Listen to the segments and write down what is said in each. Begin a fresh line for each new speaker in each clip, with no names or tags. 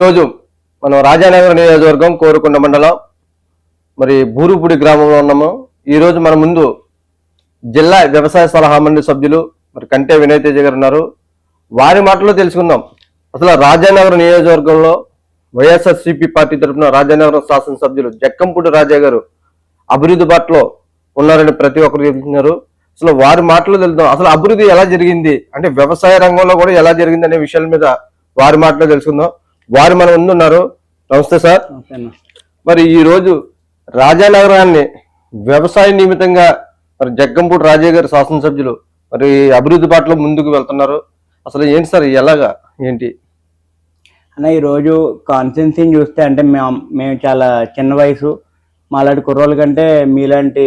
ఈరోజు మనం రాజానగర్ నియోజకవర్గం కోరుకొండ మండలం మరి బూరుపూడి గ్రామంలో ఉన్నాము. ఈరోజు మన ముందు జిల్లా వ్యవసాయ సలహా మండలి సభ్యులు మరి కంటే వినయ్ తేజ గారు ఉన్నారు. వారి మాటలో తెలుసుకుందాం. అసలు రాజానగర్ నియోజకవర్గంలో వైఎస్ఆర్సీపీ పార్టీ తరఫున రాజానగరం శాసనసభ్యులు జక్కంపూడి రాజా గారు అభివృద్ధి బాటలో ఉన్నారని ప్రతి ఒక్కరు చెబుతున్నారు. అసలు వారి మాటలో తెలుద్దాం. అసలు అభివృద్ధి ఎలా జరిగింది? అంటే వ్యవసాయ రంగంలో కూడా ఎలా జరిగింది అనే విషయాల మీద వారి మాటలో తెలుసుకుందాం. వారు మన ముందు ఉన్నారు. నమస్తే సార్. మరి ఈ రోజు రాజానగరాన్ని వ్యవసాయ నిమిత్తంగా మరి జగ్గంపూడి రాజయ్య గారి శాసనసభ్యులు మరి అభివృద్ధి బాటలో ముందుకు వెళ్తున్నారు. అసలు ఏంటి సార్ ఎలాగా? ఏంటి?
అన్న ఈరోజు కాన్స్టెన్సీని చూస్తే అంటే మేము మేము చాలా చిన్న వయసు. మాలాంటి కుర్రోళ్ళ కంటే మీలాంటి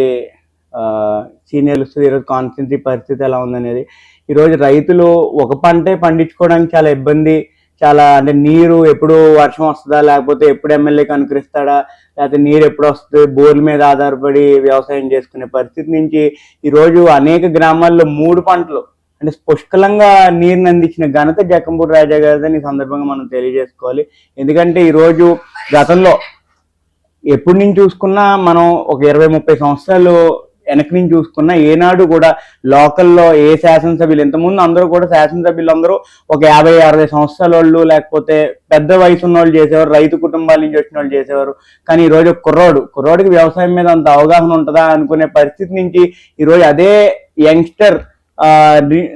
సీనియర్స్ ఈరోజు కాన్స్టెన్సీ పరిస్థితి ఎలా ఉందనేది. ఈరోజు రైతులు ఒక పంటే పండించుకోవడానికి చాలా ఇబ్బంది. చాలా అంటే నీరు ఎప్పుడు వర్షం వస్తుందా? లేకపోతే ఎప్పుడు ఎమ్మెల్యేకి అనుకరిస్తాడా లేకపోతే నీరు ఎప్పుడు వస్తుంది? బోర్ల మీద ఆధారపడి వ్యవసాయం చేసుకునే పరిస్థితి నుంచి ఈరోజు అనేక గ్రామాల్లో మూడు పంటలు అంటే పుష్కలంగా నీరుని అందించిన ఘనత జక్కంపూడి రాజా గారిదని ఈ సందర్భంగా మనం తెలియజేసుకోవాలి. ఎందుకంటే ఈరోజు గతంలో ఎప్పుడు నుంచి చూసుకున్నా మనం ఒక ఇరవై ముప్పై సంవత్సరాలు వెనక నుంచి చూసుకున్నా ఏనాడు కూడా లోకల్లో ఏ శాసనసభ్యులు ఇంతకుముందు అందరూ కూడా శాసనసభ్యులు అందరూ ఒక యాభై అరవై సంవత్సరాల వాళ్ళు లేకపోతే పెద్ద వయసు ఉన్న వాళ్ళు చేసేవారు రైతు కుటుంబాల నుంచి వచ్చిన వాళ్ళు చేసేవారు. కానీ ఈరోజు కుర్రోడు కుర్రోడికి వ్యవసాయం మీద అంత అవగాహన ఉంటుందా అనుకునే పరిస్థితి నుంచి ఈరోజు అదే యంగ్స్టర్ ఆ,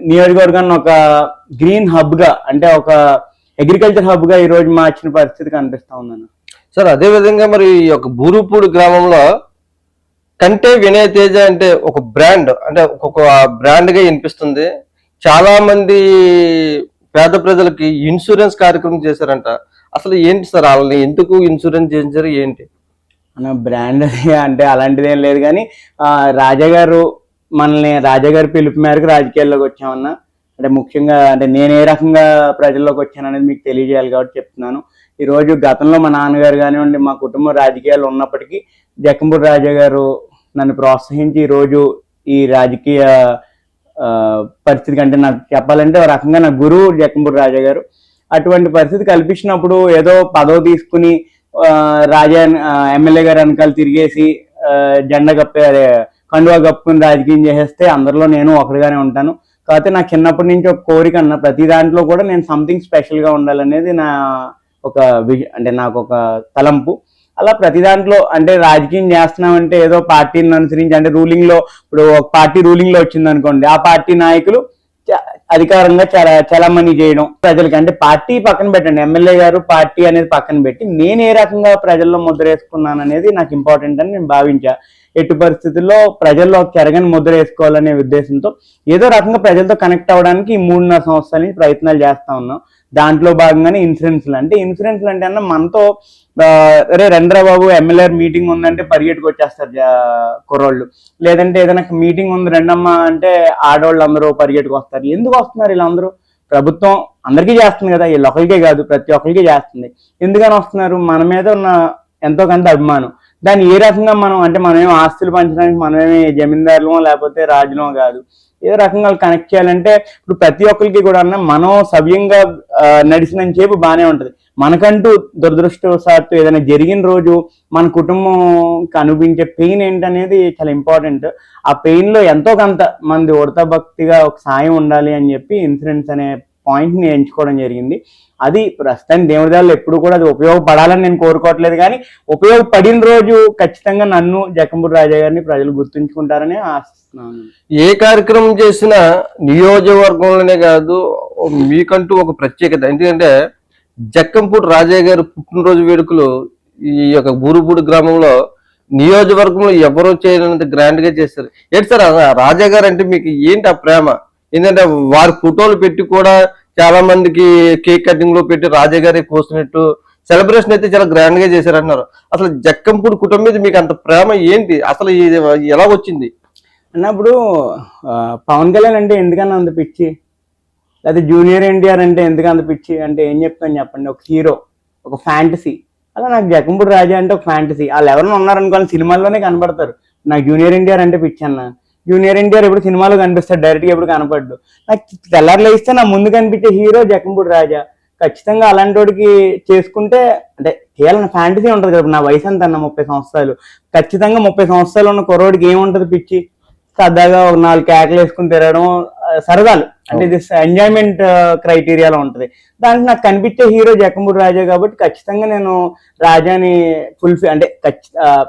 నియోజకవర్గాన్ని ఒక గ్రీన్ హబ్గా అంటే ఒక అగ్రికల్చర్ హబ్గా ఈ రోజు మార్చిన పరిస్థితి కనిపిస్తా ఉందన్న.
సార్ అదే విధంగా మరి ఈ యొక్క బూరుపూడి గ్రామంలో కంటే వినయ్ తేజ అంటే ఒక బ్రాండ్ అంటే ఒక్కొక్క బ్రాండ్గా వినిపిస్తుంది. చాలా మంది పేద ప్రజలకి ఇన్సూరెన్స్ కార్యక్రమం చేశారంట. అసలు ఏంటి సార్? వాళ్ళని ఎందుకు ఇన్సూరెన్స్ చేయించారు? ఏంటి?
మన బ్రాండ్ అంటే అలాంటిది ఏం లేదు కానీ రాజా గారు మనల్ని రాజా గారి పిలుపు మేరకు రాజకీయాల్లోకి వచ్చామన్నా. అంటే ముఖ్యంగా అంటే నేను ఏ రకంగా ప్రజల్లోకి వచ్చాను అనేది మీకు తెలియజేయాలి కాబట్టి చెప్తున్నాను. ఈ రోజు గతంలో మా నాన్నగారు కానివ్వండి మా కుటుంబ రాజకీయాలు ఉన్నప్పటికీ జక్కంపూడి రాజా గారు నన్ను ప్రోత్సహించి ఈ రోజు ఈ రాజకీయ ఆ, పరిస్థితి కంటే నాకు చెప్పాలంటే ఒక రకంగా నా గురువు జక్కంపూడి రాజా గారు. అటువంటి పరిస్థితి కల్పించినప్పుడు ఏదో పదవి తీసుకుని ఆ, రాజా ఎమ్మెల్యే గారు వెనకాల తిరిగేసి జెండా కప్పే కండువా కప్పుకుని రాజకీయం చేసేస్తే అందరిలో నేను ఒకరిగానే ఉంటాను. కాకపోతే నాకు చిన్నప్పటి నుంచి ఒక కోరిక అన్న ప్రతి దాంట్లో కూడా నేను సంథింగ్ స్పెషల్గా ఉండాలనేది నా ఒక అంటే నాకు ఒక తలంపు. అలా ప్రతి దాంట్లో అంటే రాజకీయం చేస్తున్నామంటే ఏదో పార్టీని అనుసరించి అంటే రూలింగ్లో ఇప్పుడు ఒక పార్టీ రూలింగ్లో వచ్చింది అనుకోండి ఆ పార్టీ నాయకులు అధికారంగా చాలా చలామణి చేయడం. ప్రజలకి అంటే పార్టీ పక్కన పెట్టండి. ఎమ్మెల్యే గారు పార్టీ అనేది పక్కన పెట్టి నేను ఏ రకంగా ప్రజల్లో ముద్ర వేసుకున్నాను అనేది నాకు ఇంపార్టెంట్ అని నేను భావించా. ఎట్టి పరిస్థితుల్లో ప్రజల్లో చెరగని ముద్ర వేసుకోవాలనే ఉద్దేశంతో ఏదో రకంగా ప్రజలతో కనెక్ట్ అవ్వడానికి ఈ మూడున్నర సంవత్సరాల నుంచి ప్రయత్నాలు చేస్తా ఉన్నాం. దాంట్లో భాగంగానే ఇన్సూరెన్స్లు అంటే ఇన్సూరెన్స్లు అంటే అన్న మనతో అరే రండ్రా బాబు ఎమ్మెల్యే మీటింగ్ ఉందంటే పరిగెట్టుకు వచ్చేస్తారు కుర్రోళ్ళు. లేదంటే ఏదైనా మీటింగ్ ఉంది రెండమ్మ అంటే ఆడవాళ్ళు అందరూ పరిగెట్టుకు వస్తారు. ఎందుకు వస్తున్నారు వీళ్ళందరూ? ప్రభుత్వం అందరికీ చేస్తుంది కదా వీళ్ళు ఒకరికే కాదు ప్రతి ఒక్కరికి చేస్తుంది. ఎందుకని వస్తున్నారు? మన మీద ఉన్న ఎంతో కొంత అభిమానం. దాన్ని ఏ రకంగా మనం అంటే మనమేం ఆస్తులు పంచడానికి మనమేమి జమీందారులమో లేకపోతే రాజులమో కాదు. ఏ రకంగా కనెక్ట్ చేయాలంటే ఇప్పుడు ప్రతి ఒక్కరికి కూడా అన్న మనం సవ్యంగా నడిచినని చెప్పి బాగానే ఉంటది. మనకంటూ దురదృష్టవశాత్తు ఏదైనా జరిగిన రోజు మన కుటుంబం అనిపించే పెయిన్ ఏంటనేది చాలా ఇంపార్టెంట్ ఆ పెయిన్లో ఎంతో కొంత మంది ఉడత భక్తిగా ఒక సాయం ఉండాలి అని చెప్పి ఇన్సూరెన్స్ అనే పాయింట్ని ఎంచుకోవడం జరిగింది. అది ప్రస్తుతానికి దేవుడి దాళ్ళు ఎప్పుడు కూడా అది ఉపయోగపడాలని నేను కోరుకోవట్లేదు కానీ ఉపయోగపడిన రోజు ఖచ్చితంగా నన్ను జకంపూర్ రాజా గారిని ప్రజలు గుర్తుంచుకుంటారని ఆశిస్తున్నాను.
ఏ కార్యక్రమం చేసినా నియోజకవర్గంలోనే కాదు మీకంటూ ఒక ప్రత్యేకత. ఎందుకంటే జక్కంపూడి రాజయ్య గారి పుట్టినరోజు వేడుకలు ఈ యొక్క బూరుపూడి గ్రామంలో నియోజకవర్గంలో ఎవరో చేయనంత గ్రాండ్గా చేస్తారు ఏంటి సార్ రాజా గారు అంటే మీకు ఏంటి ఆ ప్రేమ? ఏంటంటే వారి ఫోటోలు పెట్టి కూడా చాలా మందికి కేక్ కటింగ్లో పెట్టి రాజా గారి కోసినట్టు సెలబ్రేషన్ అయితే చాలా గ్రాండ్గా చేశారు అసలు జక్కంపూడి కుటుంబం మీద మీకు అంత ప్రేమ ఏంటి? అసలు ఇది ఎలా వచ్చింది?
అన్నప్పుడు పవన్ కళ్యాణ్ అంటే ఎందుకన్నా అంత పిచ్చి? లేదా జూనియర్ ఎన్టీఆర్ అంటే ఎందుకు అంత పిచ్చి? అంటే ఏం చెప్తాను చెప్పండి. ఒక హీరో ఒక ఫ్యాంటసీ. అలా నాకు జగంపూడి రాజా అంటే ఒక ఫ్యాంటసీ. వాళ్ళు ఎవరైనా ఉన్నారనుకోని సినిమాల్లోనే కనబడతారు. నాకు జూనియర్ ఎన్టీఆర్ అంటే పిచ్చి అన్న. జూనియర్ ఎన్టీఆర్ ఎప్పుడు సినిమాలో కనిపిస్తాడు డైరెక్ట్గా ఎప్పుడు కనపడ్డు. నాకు తెల్లారులో ఇస్తే నా ముందు కనిపించే హీరో జకంపూడి రాజా. ఖచ్చితంగా అలాంటి వాడికి చేసుకుంటే అంటే కేవలం ఫ్యాంటసీ ఉంటుంది కదా నా వయసు ఎంత అన్న ముప్పై సంవత్సరాలు. ఖచ్చితంగా ముప్పై సంవత్సరాలు ఉన్న కుర్రోడికి ఏముంటుంది పిచ్చి? సరదాగా ఒక నాలుగు కేకలు వేసుకుని తిరగడం సరదాలు. అంటే ఇది ఎంజాయ్మెంట్ క్రైటీరియాలో ఉంటది. దానికి నాకు కనిపించే హీరో జకంపూడి రాజా కాబట్టి ఖచ్చితంగా నేను రాజాని ఫుల్ఫిల్ అంటే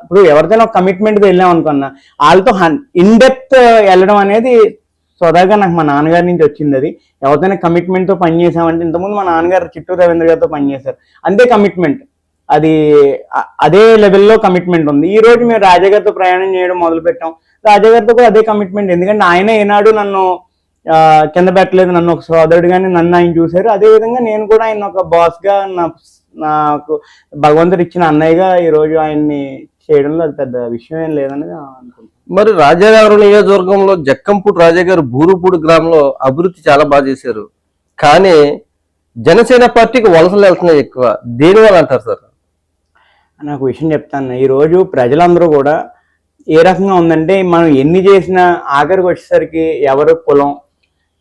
ఇప్పుడు ఎవరిదైనా ఒక కమిట్మెంట్ వెళ్ళాం అనుకున్నా వాళ్ళతో ఇన్ డెప్త్ వెళ్ళడం అనేది స్వదాగా నాకు మా నాన్నగారి నుంచి వచ్చింది అది. ఎవరితోనే కమిట్మెంట్తో పని చేసామంటే ఇంతకుముందు మా నాన్నగారు చిట్టూరు రవీంద్ర గారితో పనిచేశారు అంతే కమిట్మెంట్ అది అదే లెవెల్లో కమిట్మెంట్ ఉంది. ఈ రోజు మేము రాజాగారితో ప్రయాణం చేయడం మొదలు పెట్టాం రాజాగారితో కూడా అదే కమిట్మెంట్ ఎందుకంటే ఆయన ఏనాడు నన్ను కింద పెట్టలేదు నన్ను ఒక సోదరుడుగానే నన్ను ఆయన చూశారు. అదే విధంగా నేను కూడా ఆయన ఒక బాస్గా నా నాకు భగవంతుడు ఇచ్చిన అన్నయ్యగా ఈ రోజు ఆయన్ని చేయడంలో అది పెద్ద విషయం ఏం లేదని అనుకుంటున్నాను.
మరి రాజానగరం నియోజకవర్గంలో జక్కంపూడి రాజా గారు బూరుపూడి గ్రామంలో అభివృద్ధి చాలా బాగా చేశారు. కానీ జనసేన పార్టీకి వలసలు వెళ్తున్నాయి ఎక్కువ. దేని వల్ల అంటారు సార్?
నాకు విషయం చెప్తాను. ఈ రోజు ప్రజలందరూ కూడా ఏ రకంగా ఉందంటే మనం ఎన్ని చేసినా ఆఖరికి వచ్చేసరికి ఎవరు కులం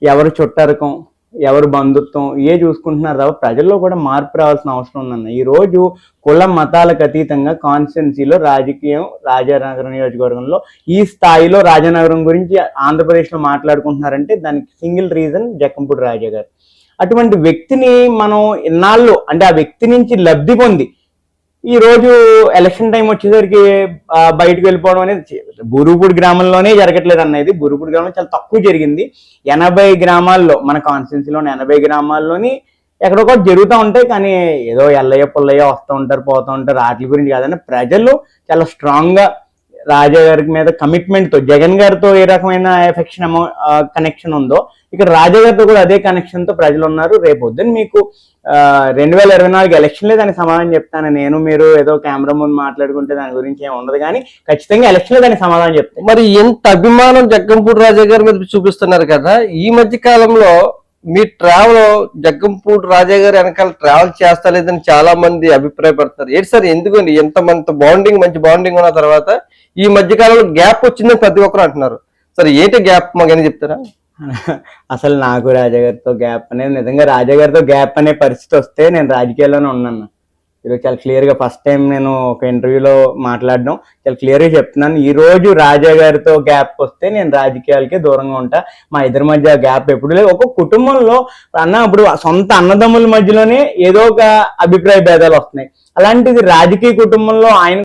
ఎవరు చుట్టరకం ఎవరు బంధుత్వం ఏ చూసుకుంటున్నారు తప్ప ప్రజల్లో కూడా మార్పు రావాల్సిన అవసరం ఉందన్న. ఈ రోజు కుల మతాలకు అతీతంగా కాన్స్టిట్యున్సీలో రాజకీయం రాజానగరం నియోజకవర్గంలో ఈ స్థాయిలో రాజానగరం గురించి ఆంధ్రప్రదేశ్లో మాట్లాడుకుంటున్నారంటే దానికి సింగిల్ రీజన్ జక్కంపూడి రాజా గారు. అటువంటి వ్యక్తిని మనం ఇన్నాళ్ళు అంటే ఆ వ్యక్తి నుంచి లబ్ధి పొంది ఈ రోజు ఎలక్షన్ టైం వచ్చేసరికి బయటకు వెళ్ళిపోవడం అనేది చే- బురుపూడి గ్రామంలోనే జరగట్లేదు అన్నది బురుపూడి గ్రామంలో చాలా తక్కువ జరిగింది. ఎనభై గ్రామాల్లో మన కాన్స్టిట్యున్సీలోని ఎనభై గ్రామాల్లోని ఎక్కడొకటి జరుగుతూ ఉంటాయి. కానీ ఏదో ఎల్లయ్య పుల్లయ్య వస్తూ ఉంటారు పోతూ ఉంటారు. వాటి గురించి కాదని ప్రజలు చాలా స్ట్రాంగ్గా రాజా గారి మీద కమిట్మెంట్తో జగన్ గారితో ఏ రకమైన ఎఫెక్షన్ కనెక్షన్ ఉందో ఇక్కడ రాజా గారితో కూడా అదే కనెక్షన్తో ప్రజలు ఉన్నారు. రేపు పొద్దున్న మీకు రెండు వేల ఇరవై నాలుగు ఎలక్షన్లే దానికి సమాధానం చెప్తాను. నేను మీరు ఏదో కెమెరా ముందు మాట్లాడుకుంటే దాని గురించి ఏమి ఉండదు కానీ ఖచ్చితంగా ఎలక్షన్లే దానికి సమాధానం చెప్తాను.
మరి ఎంత అభిమానం జగ్గంపూడి రాజా గారి మీద చూపిస్తున్నారు కదా? ఈ మధ్య కాలంలో మీ ట్రావెల్ జగ్గంపూడి రాజా గారు వెనకాల ట్రావెల్ చేస్తలేదని చాలా మంది అభిప్రాయపడతారు ఏంటి సార్ ఎందుకండి ఎంత మంత బాండింగ్ మంచి బాండింగ్ ఉన్న తర్వాత ఈ మధ్య కాలంలో గ్యాప్ వచ్చిందని ప్రతి ఒక్కరు అంటున్నారు. సరే ఏంటి గ్యాప్? మాకు చెప్తారా?
అసలు నాకు రాజాగారితో గ్యాప్ అనేది నిజంగా రాజాగారితో గ్యాప్ అనే పరిస్థితి వస్తే నేను రాజకీయాల్లోనే ఉన్నాను. ఈరోజు చాలా క్లియర్గా ఫస్ట్ టైం నేను ఒక ఇంటర్వ్యూలో మాట్లాడడం చాలా క్లియర్గా చెప్తున్నాను. ఈ రోజు రాజా గారితో గ్యాప్ వస్తే నేను రాజకీయాలకే దూరంగా ఉంటా. మా ఇద్దరి మధ్య గ్యాప్ ఎప్పుడు లేదు. ఒక కుటుంబంలో అన్న ఇప్పుడు సొంత అన్నదమ్ముల మధ్యలోనే ఏదో ఒక అభిప్రాయ భేదాలు వస్తున్నాయి. అలాంటిది రాజకీయ కుటుంబంలో ఆయన